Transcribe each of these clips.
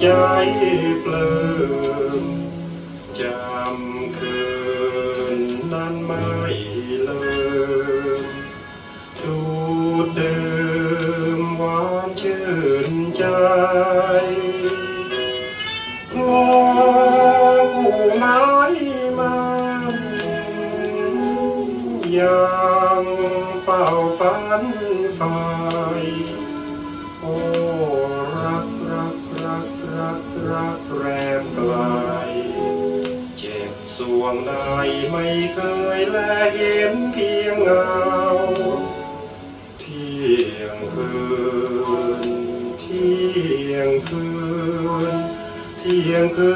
ใจเปลิมจำคืนนั้นไม่ลืมจูดเดื่มหวานชื่นใจพอผู้ไม้มันยังเฝ้าฝันไฟโอ้ ไม่เคยแลเห็นเพียงเงาเที่ยงคืนเที่ยงคืนเที่ยงคื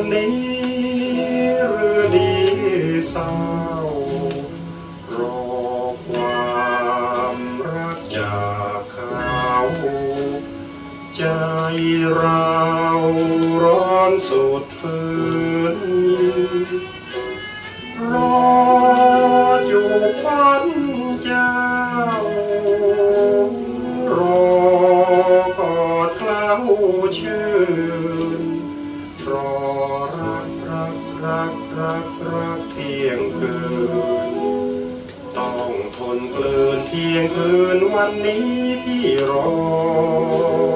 นนี้หรือดีเศร้ารอความรักจากเขาใจเราร้อนสุดฝืน รอรักรักรักรักรักเที่ยงคืน ต้องทนเกลืนเที่ยงคืนวันนี้พี่รอ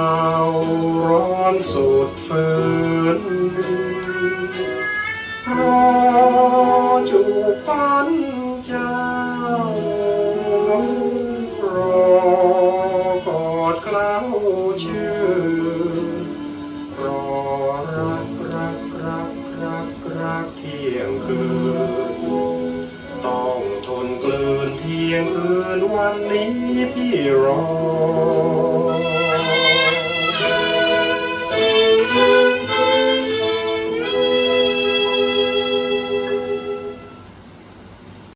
อย่างอื่นวันนี้พี่รอ